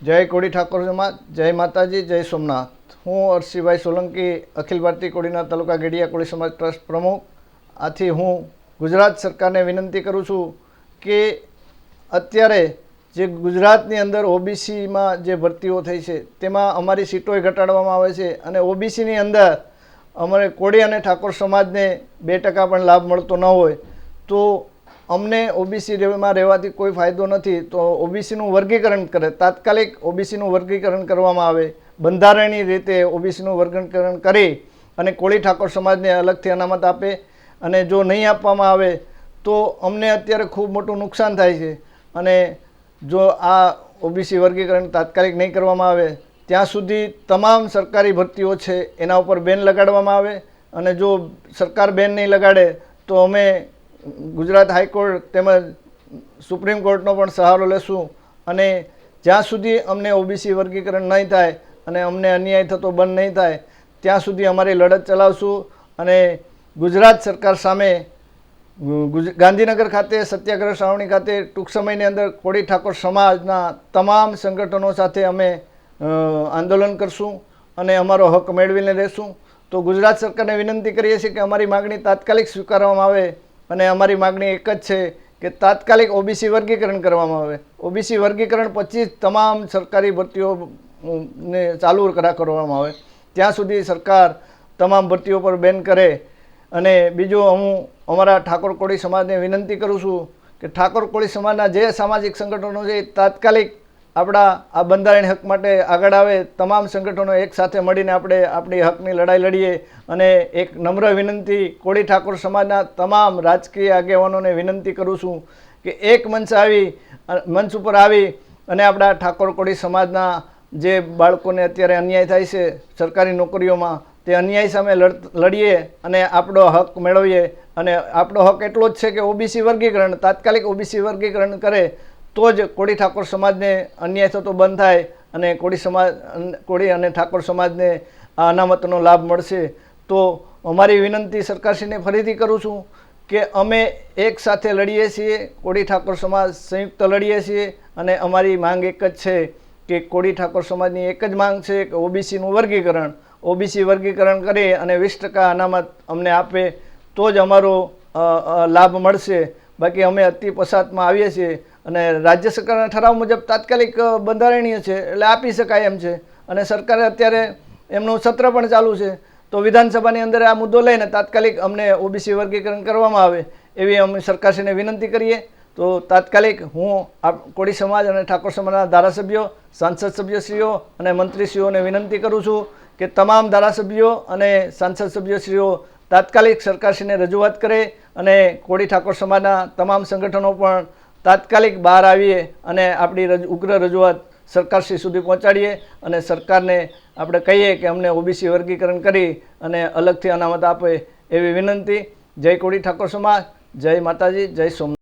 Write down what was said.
જય કોડી ઠાકોર જય માતાજી, જય સોમનાથ. હું અરસીભાઈ સોલંકી, અખિલ ભારતીય કોડીના તાલુકા ગેડિયા કોળી સમાજ ટ્રસ્ટ પ્રમુખ. આથી હું ગુજરાત સરકારને વિનંતી કરું છું કે અત્યારે જે ગુજરાતની અંદર ઓબીસીમાં જે ભરતીઓ થઈ છે, તેમાં અમારી સીટોય ઘટાડવામાં આવે છે અને ઓબીસીની અંદર અમારે કોળી અને ઠાકોર સમાજને બે ટકા પણ લાભ મળતો ન હોય, તો અમને ઓબીસીમાં રહેવાથી કોઈ ફાયદો નથી, તો ઓબીસીનું વર્ગીકરણ કરે. તાત્કાલિક ઓબીસીનું વર્ગીકરણ કરવામાં આવે. બંધારણીય રીતે ઓબીસીનું વર્ગીકરણ કરી અને કોળી ઠાકોર સમાજને અલગથી અનામત આપે અને જો નહીં આપવામાં આવે, તો અમને અત્યારે ખૂબ મોટું નુકસાન થાય છે. અને જો આ ઓબીસી વર્ગીકરણ તાત્કાલિક નહીં કરવામાં આવે, ત્યાં સુધી તમામ સરકારી ભરતીઓ છે એના ઉપર બેન લગાડવામાં આવે. અને જો સરકાર બેન નહીં લગાડે, તો અમે ગુજરાત હાઈકોર્ટ તેમજ સુપ્રીમ કોર્ટનો પણ સહારો લેશું અને જ્યાં સુધી અમને ઓબીસી વર્ગીકરણ નહીં થાય અને અમને અન્યાય થતો બંધ નહીં થાય, ત્યાં સુધી અમારી લડત ચલાવશું અને ગુજરાત સરકાર સામે ગાંધીનગર ખાતે સત્યાગ્રહ સાવણી ખાતે ટૂંક સમયની અંદર કોળી ઠાકોર સમાજના તમામ સંગઠનો સાથે અમે આંદોલન કરશું અને અમારો હક મેળવીને રહેશું. તો ગુજરાત સરકારને વિનંતી કરીએ છીએ કે અમારી માગણી તાત્કાલિક સ્વીકારવામાં આવે અને અમારી માગણી એક જ છે કે તાત્કાલિક ઓબીસી વર્ગીકરણ કરવામાં આવે. ઓબીસી વર્ગીકરણ પછી તમામ સરકારી ભરતીઓ ને ચાલુ કરા, કરવામાં આવે. ત્યાં સુધી સરકાર તમામ ભરતીઓ પર બેન કરે અને બીજું હું અમારા ઠાકોર કોળી સમાજને વિનંતી કરું છું કે ઠાકોર કોળી સમાજના જે સામાજિક સંગઠનો છે તાત્કાલિક આપણા આ બંધારણ હક માટે આગળ આવે, તમામ સંગઠનો એક સાથે મળીને આપણે આપણી હકની લડાઈ લડીએ અને એક નમ્ર વિનંતી કોળી ઠાકોર સમાજના તમામ રાજકીય આગેવાનોને વિનંતી કરું છું કે એક મંચ આવી મંચ ઉપર આવી અને આપણા ઠાકોર કોળી સમાજના જે બાળકોને અત્યારે અન્યાય થાય છે સરકારી નોકરીઓમાં, તે અન્યાય સામે લડ, લડીએ અને આપણો હક મેળવીએ. અને આપણો હક એટલો જ છે કે ઓબીસી વર્ગીકરણ, તાત્કાલિક ઓબીસી વર્ગીકરણ કરે તો જ કોળી ઠાકોર સમાજને અન્યાય થતો બંધ થાય અને કોળી સમાજ, કોળી અને ઠાકોર સમાજને આ અનામતનો લાભ મળશે. તો અમારી વિનંતી સરકારશ્રીને ફરીથી કરું છું કે અમે એક સાથે લડીએ છીએ, કોળી ઠાકોર સમાજ સંયુક્ત લડીએ છીએ અને અમારી માંગ એક જ છે કે કોળી ઠાકોર સમાજની એક જ માંગ છે કે ઓબીસીનું વર્ગીકરણ. ઓબીસી વર્ગીકરણ કરી અને વીસ ટકા અનામત અમને આપે તો જ અમારો લાભ મળશે. બાકી અમે અતિ પસાતમાં આવીએ છીએ અને રાજ્ય સરકારના ઠરાવ મુજબ તાત્કાલિક બંધારણીય છે, એટલે આપી શકાય એમ છે. અને સરકારે અત્યારે એમનું સત્ર પણ ચાલુ છે. તો વિધાનસભાની અંદર આ મુદ્દો લઈને તાત્કાલિક અમને ઓબીસી વર્ગીકરણ કરવામાં આવે એવી અમે સરકારશ્રીને વિનંતી કરીએ. તો તાત્કાલિક હું કોળી સમાજ અને ઠાકોર સમાજના ધારાસભ્યો, સાંસદ સભ્યશ્રીઓ અને મંત્રીશ્રીઓને વિનંતી કરું છું કે તમામ ધારાસભ્યો અને સાંસદ સભ્યશ્રીઓ તાત્કાલિક સરકારશ્રીને રજૂઆત કરે અને કોળી ઠાકોર સમાજના તમામ સંગઠનો પણ તાત્કાલિક બહાર આવીએ અને આપણી ઉગ્ર રજૂઆત સરકારશ્રી સુધી પહોંચાડીએ અને સરકારને આપણે કહીએ કે અમને ઓબીસી વર્ગીકરણ કરી અને અલગથી અનામત આપે એવી વિનંતી. જય કોળી ઠાકોર સમાજ, જય માતાજી, જય સોમનાથ.